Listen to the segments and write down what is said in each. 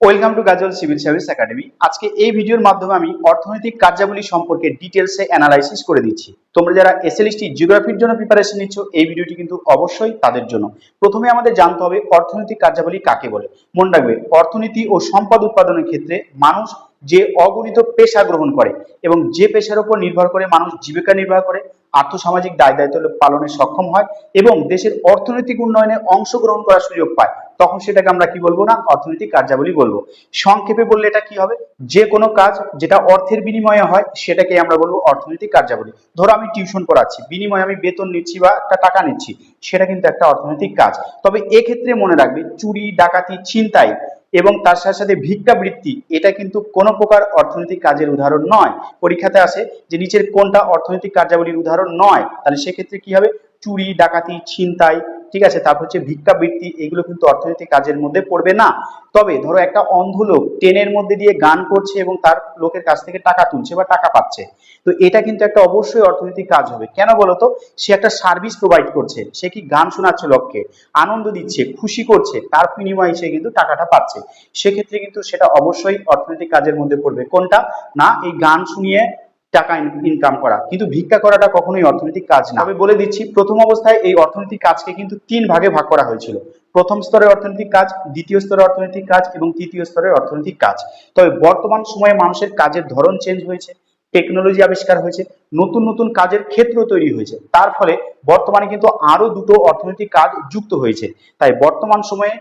Welcome to Gazal civil service academy. আজকে এই ভিডিওর মাধ্যমে আমি অর্থনৈতিক কার্যাবলী সম্পর্কে ডিটেলসে অ্যানালাইসিস করে দিচ্ছি। তোমরা যারা এসএলএসটি জিওগ্রাফির জন্য প্রিপারেশন নিচ্ছ, এই ভিডিওটি কিন্তু অবশ্যই তাদের জন্য। প্রথমে আমাদের জানতে হবে অর্থনৈতিক কার্যাবলী কাকে বলে? মনে রাখবে, অর্থনীতি ও সম্পদ উৎপাদনের ক্ষেত্রে মানুষ যে অগণিত পেশা গ্রহণ করে এবং যে পেশার উপর নির্ভর করে মানুষ জীবিকা নির্বাহ করে আর্থসামাজিক দায় দায়িত্ব পালনে সক্ষম হয় এবং দেশের অর্থনৈতিক উন্নয়নে অংশগ্রহণ করার সুযোগ পায়। তখন সেটাকে আমরা কি বলব না? অর্থনৈতিক কার্যাবলী বলব। সংক্ষেপে বললে এটা কি হবে? যে কোনো কাজ যেটা অর্থের বিনিময়ে হয় সেটাকে আমরা বলব অর্থনৈতিক কার্যাবলী। ধরো আমি টিউশন পড়াচ্ছি, বিনিময়ে আমি বেতন নিচ্ছি বা একটা টাকা নিচ্ছি, সেটা কিন্তু একটা অর্থনৈতিক কাজ। তবে এক্ষেত্রে মনে রাখবে, চুরি, ডাকাতি, ছিনতাই এবং তার সাথে সাথে ভিক্ষাবৃত্তি, এটা কিন্তু কোনো প্রকার অর্থনৈতিক কাজের উদাহরণ নয়। পরীক্ষাতে আসে যে নিচের কোনটা অর্থনৈতিক কার্যাবলীর উদাহরণ নয়, তাহলে সেক্ষেত্রে কি হবে? চুরি, ডাকাতি, ছিনতাই ঠিক আছে, তারপর হচ্ছে ভিক্ষাবৃত্তি এগুলো কিন্তু অর্থনৈতিক কাজের মধ্যে পড়বে না। তবে ধরো একটা অন্ধ লোক ট্রেনের মধ্যে দিয়ে গান করছে এবং তার লোকের কাছ থেকে টাকা তুলছে বা টাকা পাচ্ছে। তো এটা কিন্তু একটা অবশ্যই অর্থনৈতিক কাজ হবে। কেন বলতো সে একটা সার্ভিস প্রোভাইড করছে। সে কি গান শোনাচ্ছে লোককে, আনন্দ দিচ্ছে, খুশি করছে, তার বিনিময়ে সে কিন্তু টাকাটা পাচ্ছে। সেক্ষেত্রে কিন্তু সেটা অবশ্যই অর্থনৈতিক কাজের মধ্যে পড়বে। কোনটা? না, এই গান শুনিয়ে টাকা ইনকাম করা। কিন্তু ভিক্ষা করাটা কখনোই অর্থনৈতিক কাজ না। আমি বলে দিচ্ছি, প্রথম অবস্থায় এই অর্থনৈতিক কাজকে কিন্তু তিন ভাগে ভাগ করা হয়েছিল। প্রথম স্তরের অর্থনৈতিক কাজ, দ্বিতীয় স্তরের অর্থনৈতিক কাজ এবং তৃতীয় স্তরের অর্থনৈতিক কাজ। তবে বর্তমান সময়ে মানুষের কাজের ধরন চেঞ্জ হয়েছে টেকনোলজি আবিষ্কার হয়েছে, নতুন নতুন কাজের ক্ষেত্র তৈরি হয়েছে। তার ফলে বর্তমানে কিন্তু আরও দুটো অর্থনৈতিক কাজ যুক্ত হয়েছে। তাই বর্তমান সময়ে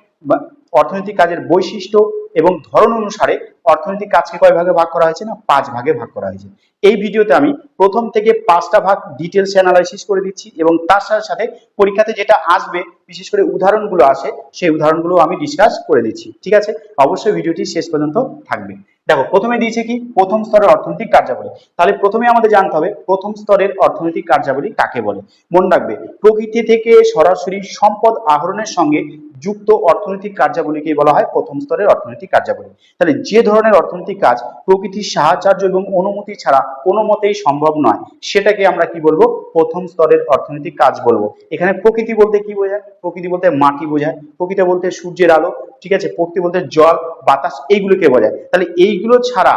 অর্থনৈতিক কাজের বৈশিষ্ট্য এবং ধরন অনুসারে অর্থনৈতিক কাজকে কয় ভাগে ভাগ করা হয়েছে না? পাঁচ ভাগে ভাগ করা হয়েছে। এই ভিডিওতে আমি প্রথম থেকে পাঁচটা ভাগ ডিটেলস অ্যানালাইসিস করে দিচ্ছি এবং তার সাথে সাথে পরীক্ষাতে যেটা আসবে, বিশেষ করে উদাহরণগুলো আসে, সেই উদাহরণগুলো আমি ডিসকাস করে দিচ্ছি। ঠিক আছে? অবশ্যই ভিডিওটি শেষ পর্যন্ত থাকবে। দেখো, প্রথমে দিয়েছে কি? প্রথম স্তরের অর্থনৈতিক কার্যাবলী। তাহলে প্রথমে আমাদের জানতে হবে, প্রথম স্তরের অর্থনৈতিক কার্যাবলী কাকে বলে? মনে রাখবে, প্রকৃতি থেকে সরাসরি সম্পদ আহরণের সঙ্গে যুক্ত অর্থনৈতিক কার্যাবলীকে বলা হয় প্রথম স্তরের অর্থনৈতিক কার্যাবলী। তাহলে যে ধরনের অর্থনৈতিক কাজ প্রকৃতির সাহায্য এবং অনুমতি ছাড়া কোনো মতেই সম্ভব নয়, সেটাকে আমরা কি বলব? প্রথম স্তরের অর্থনৈতিক কাজ বলব। এখানে প্রকৃতি বলতে কি বোঝায়? প্রকৃতি বলতে মাটি বোঝায়, প্রকৃতি বলতে সূর্যের আলো, ঠিক আছে? প্রকৃতি বলতে জল, বাতাস, এইগুলোকে বোঝায়। তাহলে এইগুলো ছাড়া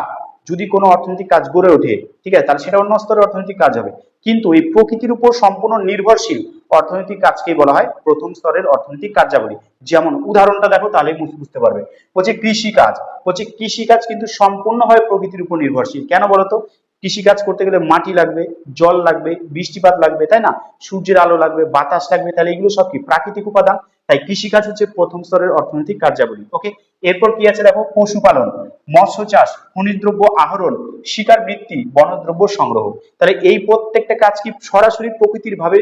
যদি কোনো অর্থনৈতিক কাজ গড়ে ওঠে, ঠিক আছে, তাহলে সেটা অন্য স্তরের অর্থনৈতিক কাজ হবে। কিন্তু এই প্রকৃতির উপর সম্পূর্ণ নির্ভরশীল অর্থনৈতিক কাজকেই বলা হয় প্রথম স্তরের অর্থনৈতিক কার্যাবলী। যেমন উদাহরণটা দেখো তাহলে বুঝতে পারবে। বলছে কৃষি কাজ বলছে কৃষি কাজ কিন্তু সম্পূর্ণভাবে প্রকৃতির উপর নির্ভরশীল। কেন বলতো? কৃষি কাজ করতে গেলে মাটি লাগবে, জল লাগবে, বৃষ্টিপাত লাগবে, তাই না? সূর্যের আলো লাগবে, বাতাস লাগবে, তাহলে এগুলো সব কি? প্রাকৃতিক উপাদান। তাই কৃষিকাজ হচ্ছে প্রথম স্তরের অর্থনৈতিক কার্যাবলী। ওকে এরপর কি আছে দেখো? পশুপালন, মৎস্য চাষ, খনিজ দ্রব্য আহরণ, শিকার বৃত্তি, বনদ্রব্য সংগ্রহ। তাহলে এই প্রত্যেকটা কাজ কি সরাসরি প্রকৃতির ভাবে,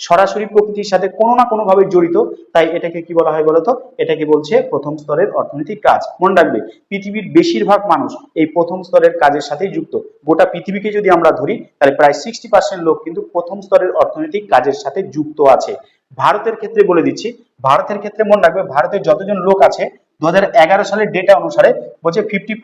সরাসরি প্রকৃতির সাথে কোনো না কোনো ভাবে জড়িত? তাই এটাকে কি বলা হয় বলতো? এটাকে বলছে প্রথম স্তরের অর্থনৈতিক কাজ। মনে রাখবে, পৃথিবীর বেশিরভাগ মানুষ এই প্রথম স্তরের কাজের সাথে যুক্ত। গোটা পৃথিবীকে যদি আমরা ধরি, তাহলে প্রায় সিক্সটি পার্সেন্ট লোক কিন্তু প্রথম স্তরের অর্থনৈতিক কাজের সাথে যুক্ত আছে। ভারতের ক্ষেত্রে বলে দিচ্ছি, ভারতের ক্ষেত্রে মনে রাখবে, ভারতের যতজন লোক আছে দু হাজার এগারো সালের ডেটা অনুসারে বলছে ফিফটি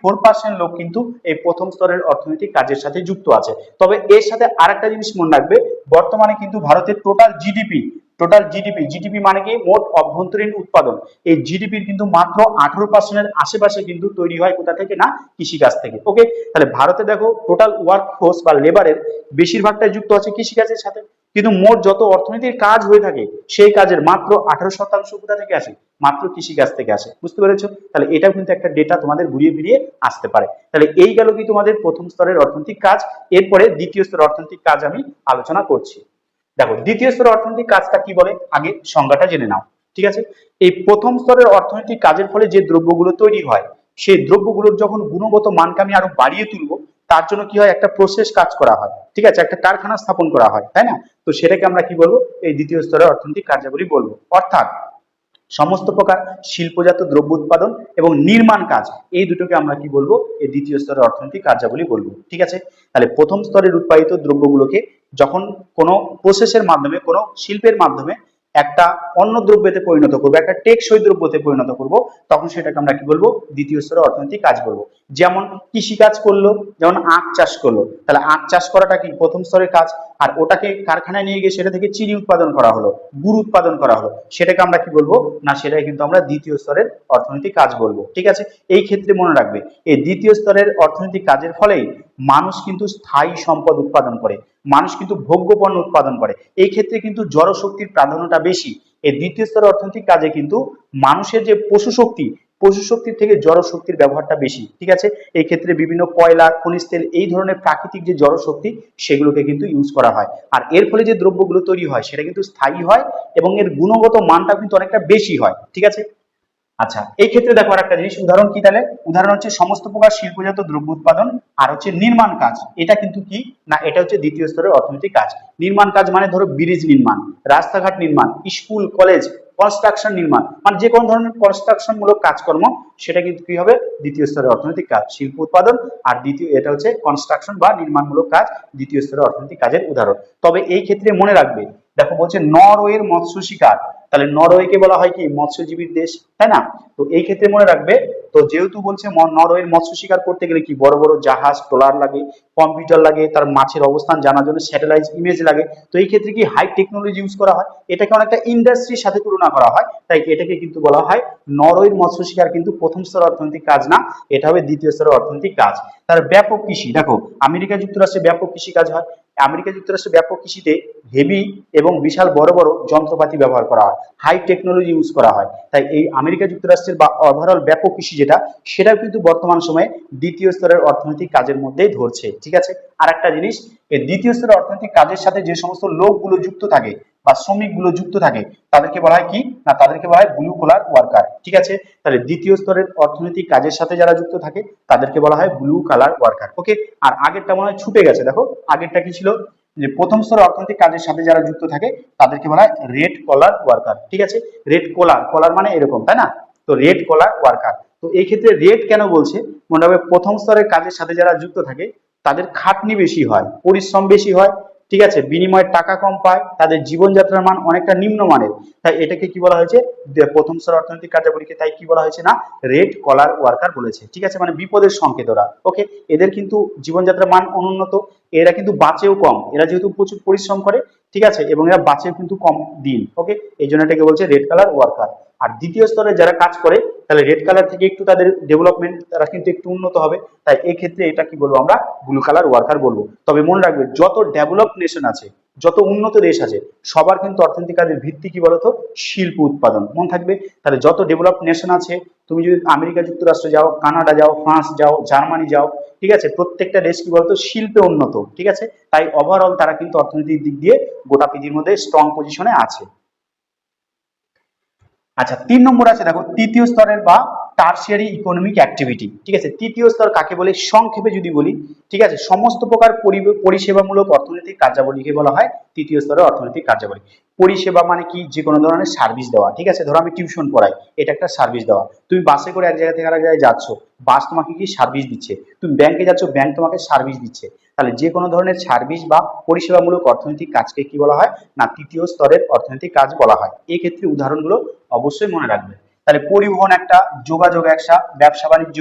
লোক কিন্তু এই প্রথম স্তরের অর্থনৈতিক কাজের সাথে যুক্ত আছে। তবে এর সাথে আরেকটা জিনিস মনে রাখবে, বর্তমানে কিন্তু ভারতের total GDP total GDP GDP মানে কি? মোট অভ্যন্তরীণ উৎপাদন। এই জিডিপির কিন্তু মাত্র আঠারো পার্সেন্টের আশেপাশে কিন্তু তৈরি হয় কোথা থেকে না? কৃষিকাজ থেকে। ওকে তাহলে ভারতে দেখো টোটাল ওয়ার্ক ফোর্স বা লেবারের বেশিরভাগটাই যুক্ত আছে কৃষিকাজের সাথে। কিন্তু মোট যত অর্থনীতির কাজ হয়ে থাকে, সেই কাজের মাত্র আঠারো শতাংশ কোথা থেকে আসে? মাত্র কৃষিকাজ থেকে আসে। বুঝতে পেরেছ? তাহলে এটা কিন্তু একটা ডেটা তোমাদের ঘুরিয়ে ফিরিয়ে আসতে পারে। তাহলে এই গেল কি তোমাদের প্রথম স্তরের অর্থনৈতিক কাজ, এরপরে দ্বিতীয় স্তরের অর্থনৈতিক কাজ আমি আলোচনা করছি। দেখো, দ্বিতীয় স্তরের অর্থনৈতিক কাজটা কি বলে? আগে সংজ্ঞাটা জেনে নাও, ঠিক আছে? এই প্রথম স্তরের অর্থনৈতিক কাজের ফলে যে দ্রব্যগুলো তৈরি হয়, সেই দ্রব্যগুলোর যখন গুণগত মানকে আমি আরও বাড়িয়ে তুলবো তার জন্য কি হয়? একটা প্রসেস কাজ করা হয়। ঠিক আছে? একটা কারখানা স্থাপন করা হয়, তাই না? তো সেটাকে আমরা কি বলব? এই দ্বিতীয় স্তরের অর্থনৈতিক কার্যাবলী বলব। অর্থাৎ সমস্ত প্রকার শিল্পজাত দ্রব্য উৎপাদন এবং নির্মাণ কাজ, এই দুটোকে আমরা কি বলব? এই দ্বিতীয় স্তরের অর্থনৈতিক কার্যাবলী বলব। ঠিক আছে? তাহলে প্রথম স্তরের উৎপাদিত দ্রব্যগুলোকে যখন কোনো প্রসেসের মাধ্যমে, কোনো শিল্পের মাধ্যমে একটা অন্য দ্রব্যতে পরিণত করব, একটা টেকসই দ্রব্যতে পরিণত করব, তখন সেটাকে আমরা কি বলব? দ্বিতীয় স্তরের অর্থনৈতিক কাজ বলব। যেমন কৃষি কাজ করল, যেমন আখ চাষ করল, তাহলে আখ চাষ করাটা কি প্রথম স্তরের কাজ? আর ওটাকে কারখানায় নিয়ে গিয়ে সেটা থেকে চিনি উৎপাদন করা হলো, গুড় উৎপাদন করা হলো, সেটাকে আমরা কি বলব? না সেটাই কিন্তু আমরা দ্বিতীয় স্তরের অর্থনৈতিক কাজ বলব, ঠিক আছে? এই ক্ষেত্রে মনে রাখবে, এই দ্বিতীয় স্তরের অর্থনৈতিক কাজের ফলেই মানুষ কিন্তু স্থায়ী সম্পদ উৎপাদন করে, মানুষ কিন্তু ভোগ্য পণ্য উৎপাদন করে, এই ক্ষেত্রে কিন্তু জড়শক্তির প্রাধান্যটা বেশি। এই দ্বিতীয় স্তরের অর্থনৈতিক কাজে কিন্তু মানুষের যে পশু শক্তি, পশু শক্তির থেকে জড় শক্তির ব্যবহারটা বেশি, ঠিক আছে? এই ক্ষেত্রে বিভিন্ন কয়লা, খনিজ তেল, এই ধরনের প্রাকৃতিক যে জড়শক্তি সেগুলোকে কিন্তু ইউজ করা হয়। আর এর ফলে যে দ্রব্যগুলো তৈরি হয়, সেটা কিন্তু স্থায়ী হয় এবং এর গুণগত মানটা কিন্তু অনেকটা বেশি হয়, ঠিক আছে? আচ্ছা এই ক্ষেত্রে দেখো একটা জিনিস, উদাহরণ কি তাহলে? উদাহরণ হচ্ছে সমস্ত প্রকার শিল্পজাত দ্রব্য উৎপাদন, আর হচ্ছে নির্মাণ কাজ। এটা কিন্তু কি? না, এটা হচ্ছে দ্বিতীয় স্তরের অর্থনৈতিক কাজ। নির্মাণ কাজ মানে ধরো ব্রিজ নির্মাণ, রাস্তাঘাট নির্মাণ, স্কুল, কলেজ কনস্ট্রাকশন নির্মাণ। মানে যে কোনো ধরনের কনস্ট্রাকশন মূলক কাজকর্ম, সেটা কিন্তু কি হবে? দ্বিতীয় স্তরের অর্থনৈতিক কাজ, শিল্প উৎপাদন, আর দ্বিতীয়, এটা হচ্ছে কনস্ট্রাকশন বা নির্মাণমূলক কাজ, দ্বিতীয় স্তরের অর্থনৈতিক কাজের উদাহরণ। তবে এই ক্ষেত্রে মনে রাখবে দেখো বলছে নরওয়ের মৎস্য শিকার। তাহলে নরওয়েকে বলা হয় কি? মৎস্যজীবীর দেশ, তাই না? তো এই ক্ষেত্রে মনে রাখবে, তো যেহেতু বলছে নরওয়ের মৎস্য শিকার করতে গেলে কি? বড় বড় জাহাজ, ট্রলার লাগে, কম্পিউটার লাগে, তার মাছের অবস্থান জানার জন্য স্যাটেলাইট ইমেজ লাগে। তো এই ক্ষেত্রে কি হাই টেকনোলজি ইউজ করা হয়? এটাকে অনেকটা ইন্ডাস্ট্রির সাথে তুলনা করা হয়। তাই এটাকে কিন্তু বলা হয় নরওয়ের মৎস্য শিকার কিন্তু প্রথম স্তরের অর্থনৈতিক কাজ না, এটা হবে দ্বিতীয় স্তরের অর্থনৈতিক কাজ। তার ব্যাপক কৃষি, দেখো, আমেরিকা যুক্তরাষ্ট্রে ব্যাপক কৃষি কাজ হয়। আমেরিকা যুক্তরাষ্ট্রে ব্যাপক কৃষিতে হেভি এবং বিশাল বড় বড় যন্ত্রপাতি ব্যবহার করা হয়। হাই টেকনোলজি ইউজ করা হয়। তাই এই আমেরিকা যুক্তরাষ্ট্রের বা ওভারঅল ব্যাপক কৃষি যেটা, সেটাও কিন্তু বর্তমান সময়ে দ্বিতীয় স্তরের অর্থনৈতিক কাজের মধ্যেই ধরছে। ঠিক আছে? আর একটা জিনিস এই দ্বিতীয় স্তরের অর্থনৈতিক কাজের সাথে যে সমস্ত লোকগুলো যুক্ত থাকে বা শ্রমিকগুলো যুক্ত থাকে, তাদেরকে বলা হয় কি? না, তাদেরকে বলা হয় ব্লু কলার ওয়ার্কার ঠিক আছে? তাহলে দ্বিতীয় স্তরের অর্থনৈতিক কাজের সাথে যারা যুক্ত থাকে, তাদেরকে বলা হয় ব্লু কালার ওয়ার্কার ওকে আর আগেরটা মনে হয় ছুটে গেছে। দেখো, আগেরটা কি ছিল? যে প্রথম স্তরের অর্থনৈতিক কাজের সাথে যারা যুক্ত থাকে, তাদেরকে বলা হয় রেড কলার ওয়ার্কার ঠিক আছে? রেড কলার কলার মানে এরকম, তাই না? তো রেড কলার ওয়ার্কার তো এই ক্ষেত্রে রেড কেন বলছে? মনে হবে প্রথম স্তরের কাজের সাথে যারা যুক্ত থাকে তাদের খাটনি বেশি হয়, পরিশ্রম বেশি হয়, ঠিক আছে? বিনিময়ে টাকা কম পায়, তাদের জীবনযাত্রার মান অনেকটা নিম্নমানের। তাই এটাকে কি বলা হয়েছে? প্রথম স্তর অর্থনৈতিক কার্যাবলীকে তাই কি বলা হয়েছে না? রেড কলার ওয়ার্কার বলেছে, ঠিক আছে? মানে বিপদের সংকেত ওরা, ওকে? এদের কিন্তু জীবনযাত্রার মান অনুন্নত, এরা কিন্তু বাঁচেও কম, এরা যেহেতু প্রচুর পরিশ্রম করে, ঠিক আছে? এবং এরা বাঁচেও কিন্তু কম দিন, ওকে? এই জন্য এটাকে বলছে রেড কালার ওয়ার্কার। আর দ্বিতীয় স্তরে যারা কাজ করে তাহলে রেড কালার থেকে একটু তাদের ডেভেলপমেন্ট তারা কিন্তু একটু উন্নত হবে। তাই এই ক্ষেত্রে এটা কি বলব আমরা? ব্লু কালার ওয়ার্কার বলব। তবে মনে রাখবে, যত ডেভেলপ নেশন আছে, যত উন্নত দেশ আছে, সবার কিন্তু অর্থনৈতিক কাজের ভিত্তি কি বলতো? শিল্প উৎপাদন। মন থাকবে? তাহলে যত ডেভেলপ নেশন আছে, তুমি যদি আমেরিকা যুক্তরাষ্ট্র যাও, কানাডা যাও, ফ্রান্স যাও, জার্মানি যাও, ঠিক আছে? প্রত্যেকটা দেশ কি বলতো? শিল্পে উন্নত, ঠিক আছে? তাই ওভারঅল তারা কিন্তু অর্থনৈতিক দিক দিয়ে গোটা পৃথিবীর মধ্যে স্ট্রং পজিশনে আছে। আচ্ছা তিন নম্বর আছে, দেখো, তৃতীয় স্তরের বা টার্সিয়ারি ইকোনমিক অ্যাক্টিভিটি ঠিক আছে? তৃতীয় স্তর কাকে বলে? সংক্ষেপে যদি বলি, ঠিক আছে? সমস্ত প্রকার পরি- পরিষেবামূলক অর্থনৈতিক কার্যাবলীকে বলা হয় তৃতীয় স্তরের অর্থনৈতিক কার্যাবলী। পরিষেবা মানে কি? যে কোনো ধরনের সার্ভিস দেওয়া, ঠিক আছে? ধরো আমি টিউশন পড়াই, এটা একটা সার্ভিস দেওয়া। তুমি বাসে করে এক জায়গা থেকে আরেক জায়গায় যাচ্ছ বাস তোমাকে কি সার্ভিস দিচ্ছে? তুমি ব্যাংকে যাচ্ছ ব্যাংক তোমাকে সার্ভিস দিচ্ছে। তাহলে যে কোনো ধরনের সার্ভিস বা পরিষেবামূলক অর্থনৈতিক কাজকে কি বলা হয়? না, তৃতীয় স্তরের অর্থনৈতিক কাজ বলা হয়। এই ক্ষেত্রে উদাহরণগুলো অবশ্যই মনে রাখবে। তাহলে পরিবহন একটা, যোগাযোগ একটা, ব্যবসা বাণিজ্য,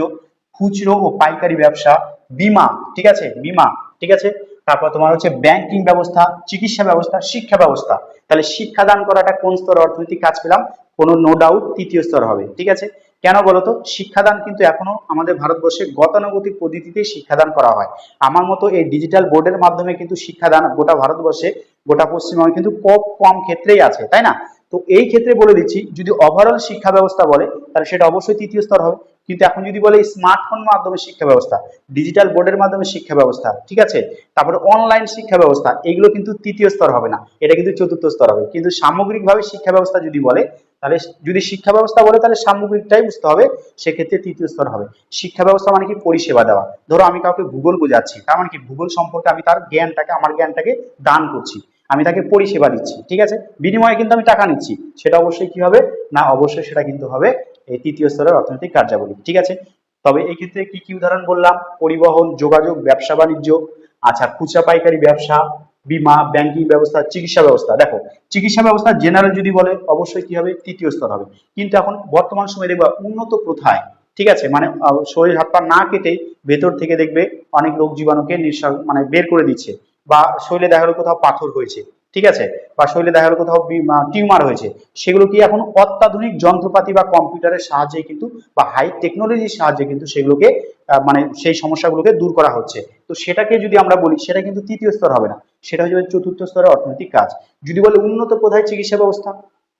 খুচরো ও পাইকারি ব্যবসা, বিমা, ঠিক আছে? বিমা, ঠিক আছে? তারপর তোমার হচ্ছে ব্যাংকিং ব্যবস্থা, চিকিৎসা ব্যবস্থা, শিক্ষা ব্যবস্থা। তাহলে শিক্ষাদান করাটা কোন স্তর অর্থনৈতিক কাজ পেলাম? কোনো নো ডাউট তৃতীয় স্তর হবে, ঠিক আছে? কেন বলতো শিক্ষাদান কিন্তু এখনও আমাদের ভারতবর্ষে গতানুগতিক পদ্ধতিতে শিক্ষাদান করা হয়। আমার মতো এই ডিজিটাল বোর্ডের মাধ্যমে কিন্তু শিক্ষাদান গোটা ভারতবর্ষে, গোটা পশ্চিমবঙ্গে কিন্তু খুব কম ক্ষেত্রেই আছে, তাই না? তো এই ক্ষেত্রে বলে দিচ্ছি, যদি ওভারঅল শিক্ষা ব্যবস্থা বলে, তাহলে সেটা অবশ্যই তৃতীয় স্তর হবে। কিন্তু এখন যদি বলে স্মার্টফোন মাধ্যমে শিক্ষা ব্যবস্থা ডিজিটাল বোর্ডের মাধ্যমে শিক্ষা ব্যবস্থা, ঠিক আছে? তারপরে অনলাইন শিক্ষা ব্যবস্থা, এগুলো কিন্তু তৃতীয় স্তর হবে না, এটা কিন্তু চতুর্থ স্তর হবে। কিন্তু সামগ্রিকভাবে শিক্ষা ব্যবস্থা যদি বলে তাহলে যদি শিক্ষা ব্যবস্থা বলে, তাহলে সামগ্রিকটাই বুঝতে হবে, সেক্ষেত্রে তৃতীয় স্তর হবে। শিক্ষা ব্যবস্থা মানে কি? পরিষেবা দেওয়া। ধরো আমি কাউকে ভূগোল বোঝাচ্ছি, তার মানে কি? ভূগোল সম্পর্কে আমি তার জ্ঞানটাকে, আমার জ্ঞানটাকে দান করছি। আমি তাকে পরিষেবা দিচ্ছি, ঠিক আছে? বিনিময়ে কিন্তু আমি টাকা নিচ্ছি। সেটা অবশ্যই কি হবে? না, অবশ্যই সেটা কিন্তু হবে এই তৃতীয় স্তরের অর্থনৈতিক কার্যাবলী, ঠিক আছে? তবে এই ক্ষেত্রে কি কি উদাহরণ বললাম? পরিবহন, যোগাযোগ, ব্যবসা, বাণিজ্য আচ্ছা খুচরা পাইকারি ব্যবসা বিমা, ব্যাংকিং ব্যবস্থা, চিকিৎসা ব্যবস্থা। দেখো, চিকিৎসা ব্যবস্থা জেনারেল যদি বলে, অবশ্যই কি হবে? তৃতীয় স্তর হবে। কিন্তু এখন বর্তমান সময়ে দেখবা উন্নত প্রথায়, ঠিক আছে? মানে শরীর হাত পা না কেটে ভেতর থেকে দেখবে অনেক রোগ জীবাণুকে নিঃশ্বাস মানে বের করে দিচ্ছে বা শরীরে দেখা গেলো কোথাও পাথর হয়েছে। ঠিক আছে? বা শরীরে দেখা গেলো কোথাও টিউমার হয়েছে। সেগুলো কি এখন অত্যাধুনিক যন্ত্রপাতি বা কম্পিউটারের সাহায্যে কিন্তু বা হাই টেকনোলজির সাহায্যে কিন্তু সেগুলোকে মানে সেই সমস্যাগুলোকে দূর করা হচ্ছে। তো সেটাকে যদি আমরা বলি, সেটা কিন্তু তৃতীয় স্তর হবে না। সেটা হচ্ছে চতুর্থ স্তরের অর্থনৈতিক কাজ। যদি বলে উন্নত কোথায় চিকিৎসা ব্যবস্থা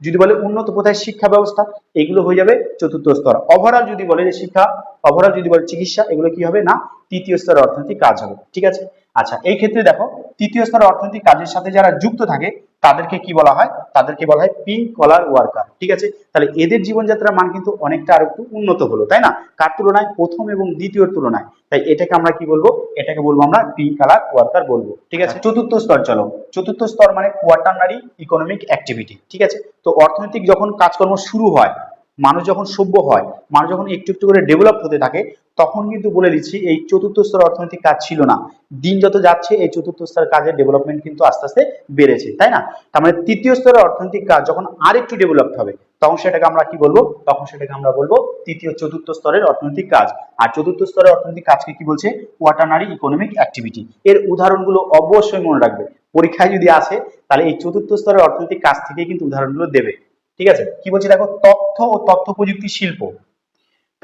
যদি বলে উন্নত কোথায় শিক্ষা ব্যবস্থা, এগুলো হয়ে যাবে চতুর্থ স্তর। ওভারঅল যদি বলে যে শিক্ষা ওভারঅল যদি বলে চিকিৎসা, এগুলো কি হবে? না, তৃতীয় স্তরের অর্থনৈতিক কাজ হবে। ঠিক আছে? আচ্ছা এই ক্ষেত্রে দেখো, তৃতীয় স্তরের অর্থনৈতিক কাজের সাথে যারা যুক্ত থাকে তাদেরকে কি বলা হয়? তাদেরকে বলা হয় পিঙ্ক কলার ওয়ার্কার ঠিক আছে? তাহলে এদের জীবনযাত্রার মান কিন্তু অনেকটা আর একটু উন্নত হলো তাই না? কার তুলনায়? প্রথম এবং দ্বিতীয়র তুলনায়। তাই এটাকে আমরা কি বলব? এটাকে বলব আমরা পিঙ্ক কালার ওয়ার্কার বলব ঠিক আছে? চতুর্থ স্তর চলো। চতুর্থ স্তর মানে কোয়াটারনারি ইকোনমিক অ্যাক্টিভিটি ঠিক আছে? তো অর্থনৈতিক যখন কাজকর্ম শুরু হয় মানুষ যখন সভ্য হয় মানুষ যখন একটু একটু করে ডেভেলপ হতে থাকে তখন কিন্তু বলে দিচ্ছি, এই চতুর্থ স্তর অর্থনৈতিক কাজ ছিল না। দিন যত যাচ্ছে, এই চতুর্থ স্তরের কাজের ডেভেলপমেন্ট কিন্তু আস্তে আস্তে বেড়েছে, তাই না? তার মানে তৃতীয় স্তরের অর্থনৈতিক কাজ যখন আরেকটু ডেভেলপ হবে, তখন সেটাকে আমরা কি বলব? তখন সেটাকে আমরা বলব তৃতীয় চতুর্থ স্তরের অর্থনৈতিক কাজ। আর চতুর্থ স্তরের অর্থনৈতিক কাজকে কি বলছে? কোয়াটারনারি ইকোনমিক অ্যাক্টিভিটি এর উদাহরণগুলো অবশ্যই মনে রাখবে। পরীক্ষায় যদি আসে, তাহলে এই চতুর্থ স্তরের অর্থনৈতিক কাজ থেকে কিন্তু উদাহরণগুলো দেবে। ঠিক আছে? কি বলছে দেখো? তথ্য ও তথ্য প্রযুক্তি শিল্প।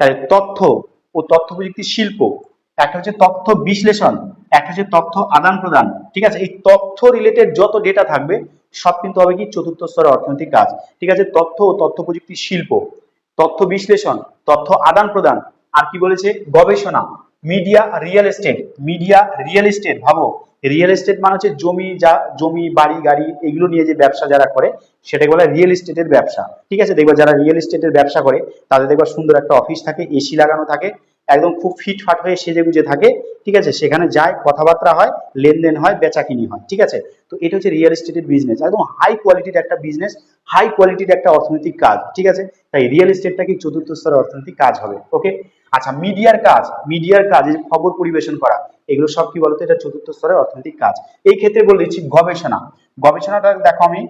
তাহলে তথ্য ও তথ্য প্রযুক্তি শিল্প। একটা হচ্ছে তথ্য বিশ্লেষণ, একটা হচ্ছে তথ্য আদান প্রদান। ঠিক আছে? এই তথ্য রিলেটেড যত ডেটা থাকবে, সব কিন্তু হবে কি? চতুর্থ স্তরের অর্থনৈতিক কাজ। ঠিক আছে? তথ্য ও তথ্য প্রযুক্তি শিল্প, তথ্য বিশ্লেষণ, তথ্য আদান প্রদান, আর কি বলেছে? গবেষণা media real estate media real estate ভাবো। রিয়েল এস্টেট মানে হচ্ছে জমি যা, জমি, বাড়ি, গাড়ি, এগুলো নিয়ে যে ব্যবসা যারা করে, সেটাকে বলে রিয়েল এস্টেটের ব্যবসা। ঠিক আছে? দেখবা যারা রিয়েল এস্টেটের ব্যবসা করে, তাদের দেখবা সুন্দর একটা অফিস থাকে এসি লাগানো থাকে একদম খুব ফিটফাট হয়ে সেজে গুজে থাকে, ঠিক আছে? সেখানে যায়, কথাবার্তা হয়, লেনদেন হয় বেচা কিনি হয়, ঠিক আছে? তো এটা হচ্ছে রিয়েল এস্টেটের বিজনেস একদম হাই কোয়ালিটির একটা বিজনেস হাই কোয়ালিটির একটা অর্থনৈতিক কাজ, ঠিক আছে? তাই রিয়েল এস্টেটটা কি চতুর্থ স্তরের অর্থনৈতিক কাজ হবে ওকে আচ্ছা মিডিয়ার কাজ মিডিয়ার কাজ খবর পরিবেশন করা, এগুলো সব কি বলতো? এটা চতুর্থ স্তরের অর্থনৈতিক কাজ। এই ক্ষেত্রে বলে দিচ্ছি গবেষণা। গবেষণাটা দেখো আমি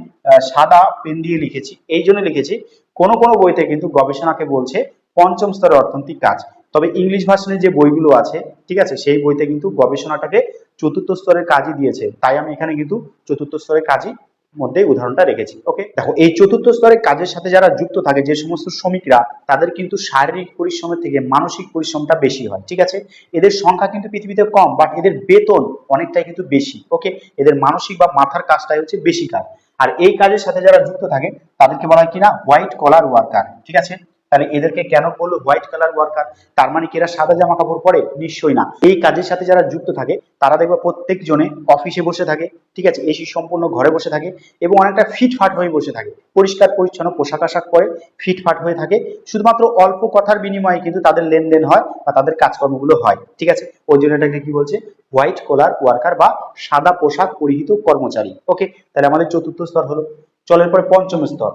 সাদা পেন দিয়ে লিখেছি, এই জন্য লিখেছি, কোন কোন বইতে কিন্তু গবেষণাকে বলছে পঞ্চম স্তরের অর্থনৈতিক কাজ। তবে ইংলিশ ভার্সনের যে বইগুলো আছে, ঠিক আছে, সেই বইতে কিন্তু গবেষণাটাকে চতুর্থ স্তরের কাজই দিয়েছে। তাই আমি এখানে কিন্তু চতুর্থ স্তরের কাজই মধ্যে উদাহরণটা রেখেছি। ওকে দেখো, এই চতুর্থ স্তরের কাজের সাথে যারা যুক্ত থাকে, যে সমস্ত শ্রমিকরা, তাদের কিন্তু শারীরিক পরিশ্রমের থেকে মানসিক পরিশ্রমটা বেশি হয়, ঠিক আছে? এদের সংখ্যা কিন্তু পৃথিবীতে কম বাট এদের বেতন অনেকটাই কিন্তু বেশি ওকে এদের মানসিক বা মাথার কাজটাই হচ্ছে বেশি কাজ। আর এই কাজের সাথে যারা যুক্ত থাকে, তাদেরকে বলা হয় কিনা হোয়াইট কলার ওয়ার্কার ঠিক আছে? তাহলে এদেরকে কেন বলল হোয়াইট কালার ওয়ার্কার তার মানে কি এরা সাদা জামা কাপড় পরে? নিশ্চয়ই না। এই কাজের সাথে যারা যুক্ত থাকে, তারা দেখবে প্রত্যেক জনে অফিসে বসে থাকে, ঠিক আছে? এসি সম্পূর্ণ ঘরে বসে থাকে এবং অনেকটা ফিটফাট হয়ে বসে থাকে। পরিষ্কার, পরিচ্ছন্ন পোশাক আশাক পরে ফিটফাট হয়ে থাকে। শুধুমাত্র অল্প কথার বিনিময়ে কিন্তু তাদের লেনদেন হয় বা তাদের কাজকর্মগুলো হয়, ঠিক আছে? ওই জন্য এটাকে কি বলছে? হোয়াইট কলার ওয়ার্কার বা সাদা পোশাক পরিহিত কর্মচারী। ওকে তাহলে আমাদের চতুর্থ স্তর হলো। চলের পরে পঞ্চম স্তর।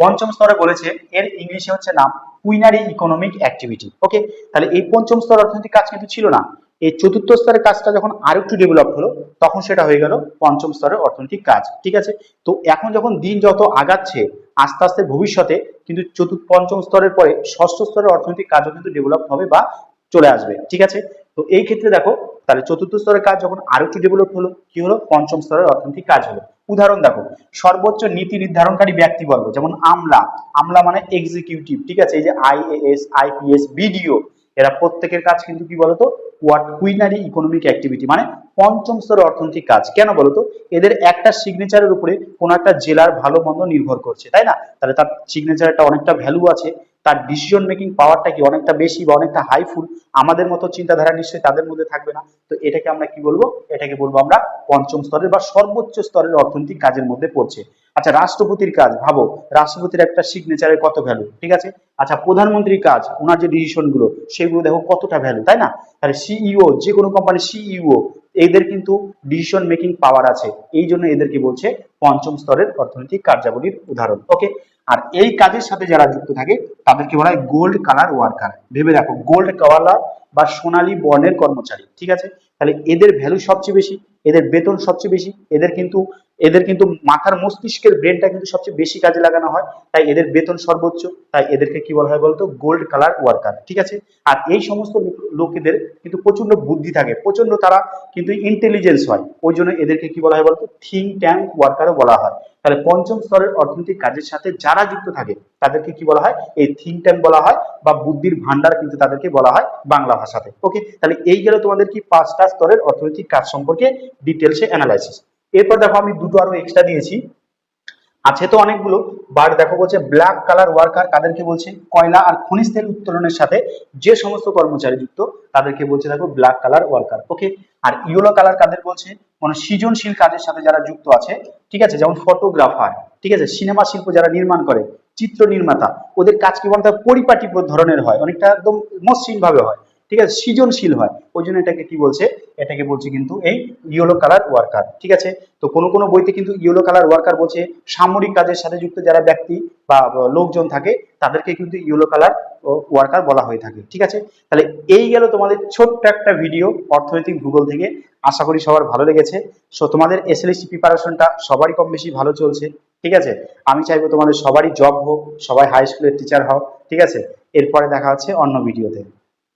পঞ্চম স্তরে বলেছে, এর ইংলিশে হচ্ছে নাম কুইনারি ইকোনমিক অ্যাক্টিভিটি ওকে তাহলে এই পঞ্চম স্তর অর্থনৈতিক কাজ কিন্তু ছিল না। এই চতুর্থ স্তরের কাজটা যখন আরও একটু ডেভেলপ হলো, তখন সেটা হয়ে গেল পঞ্চম স্তরের অর্থনৈতিক কাজ, ঠিক আছে? তো এখন যখন দিন যত আগাচ্ছে, আস্তে আস্তে ভবিষ্যতে কিন্তু চতুর্থ, পঞ্চম স্তরের পরে ষষ্ঠ স্তরের অর্থনৈতিক কাজও কিন্তু ডেভেলপ হবে বা চলে আসবে, ঠিক আছে? তো এই ক্ষেত্রে দেখো, তাহলে চতুর্থ স্তরের কাজ যখন আরও একটু ডেভেলপ হলো, কি হলো? পঞ্চম স্তরের অর্থনৈতিক কাজ হলো। উদাহরণ দেখো, সর্বোচ্চ নীতি নির্ধারণকারী ব্যক্তিবর্গ যেমন আমলা। আমলা মানে এক্সিকিউটিভ ঠিক আছে? এই যে আইএএস আইপিএস বিডিও এরা প্রত্যেকের কাজ কিন্তু কি বলতো? হোয়াট কুইনারি ইকোনমিক অ্যাক্টিভিটি মানে পঞ্চম স্তরের অর্থনৈতিক কাজ। কেন বলতো? এদের একটা সিগনেচারের উপরে কোন একটা জেলার ভালো মন্দ নির্ভর করছে, তাই না? তাহলে তার সিগনেচারটা অনেকটা ভ্যালু আছে। তার ডিসিশন মেকিং পাওয়ারটা কি অনেকটা বেশি বা অনেকটা হাইফুল আমাদের মতো চিন্তাধারা নিশ্চয়ই তাদের মধ্যে থাকবে না। তো এটাকে আমরা কি বলব? এটাকে বলব আমরা পঞ্চম স্তরের বা সর্বোচ্চ স্তরের অর্থনৈতিক কাজের মধ্যে পড়ছে। আচ্ছা রাষ্ট্রপতির কাজ, ভাবো, রাষ্ট্রপতির একটা সিগনেচারের কত ভ্যালু ঠিক আছে? আচ্ছা প্রধানমন্ত্রীর কাজ, ওনার যে ডিসিশনগুলো, সেগুলো দেখো কতটা ভ্যালু তাই না? তাহলে সিইও যে কোনো কোম্পানির সিইও এদের কিন্তু ডিসিশন মেকিং পাওয়ার আছে। এই জন্য এদেরকে বলছে পঞ্চম স্তরের অর্থনৈতিক কার্যাবলীর উদাহরণ। ওকে আর এই কাজের সাথে যারা যুক্ত থাকে, তাদেরকে বলা হয় গোল্ড কালার ওয়ার্কার ভেবে দেখো গোল্ড কালার বা সোনালী বর্ণের কর্মচারী। ঠিক আছে? তাহলে এদের ভ্যালু সবচেয়ে বেশি, এদের বেতন সবচেয়ে বেশি, এদের কিন্তু এদের কিন্তু মাথার মস্তিষ্কের ব্রেনটা কিন্তু সবচেয়ে বেশি কাজে লাগানো হয়। তাই এদের বেতন সর্বোচ্চ। তাই এদেরকে কি বলা হয় বলতো? গোল্ড কালার ওয়ার্কার ঠিক আছে? আর এই সমস্ত লোকেদের কিন্তু প্রচণ্ড বুদ্ধি থাকে। প্রচণ্ড তারা কিন্তু ইন্টেলিজেন্স হয়। ওই জন্য এদেরকে কি বলা হয় বলতো? থিঙ্ক ট্যাঙ্ক ওয়ার্কারও বলা হয়। তাহলে পঞ্চম স্তরের অর্থনৈতিক কাজের সাথে যারা যুক্ত থাকে, তাদেরকে কি বলা হয়? এই থিঙ্ক ট্যাঙ্ক বলা হয় বা বুদ্ধির ভান্ডার কিন্তু তাদেরকে বলা হয় বাংলা ভাষাতে। ওকে তাহলে এই গেল তোমাদের কি পাঁচটা স্তরের অর্থনৈতিক কাজ সম্পর্কে ডিটেলসে অ্যানালাইসিস এরপর দেখো আমি দুটো আরও এক্সট্রা দিয়েছি। আছে তো অনেকগুলো বাট দেখো বলছে ব্ল্যাক কালার ওয়ার্কার কাদেরকে বলছে? কয়লা আর খনিজ তেল উত্তোলনের সাথে যে সমস্ত কর্মচারী যুক্ত, তাদেরকে বলছে দেখো ব্ল্যাক কালার ওয়ার্কার ওকে আর ইয়েলো কালার কাদের বলছে? মানে সৃজনশীল কাজের সাথে যারা যুক্ত আছে, ঠিক আছে? যেমন ফটোগ্রাফার ঠিক আছে? সিনেমা শিল্প যারা নির্মাণ করে, চিত্র নির্মাতা, ওদের কাজ কি বলতে? পরিপাটি ধরনের হয়, অনেকটা একদম মসৃণ ভাবে হয়। ঠিক আছে? সৃজনশীল হয়। ওই জন্য এটাকে কি বলছে? এটাকে বলছে কিন্তু এই ইয়েলো কালার ওয়ার্কার ঠিক আছে? তো কোনো কোনো বইতে কিন্তু ইয়েলো কালার ওয়ার্কার বলছে, সামরিক কাজের সাথে যুক্ত যারা ব্যক্তি বা লোকজন থাকে, তাদেরকে কিন্তু ইয়েলো কালার ওয়ার্কার বলা হয়ে থাকে, ঠিক আছে? তাহলে এই গেল তোমাদের ছোট্ট একটা ভিডিও অর্থনৈতিক ভূগোল থেকে। আশা করি সবার ভালো লেগেছে। সো তোমাদের এসএলএসটি প্রিপারেশনটা সবারই কম বেশি ভালো চলছে, ঠিক আছে? আমি চাইব তোমাদের সবারই জব হোক, সবাই হাই স্কুলের টিচার হও, ঠিক আছে? এরপরে দেখা হচ্ছে অন্য ভিডিওতে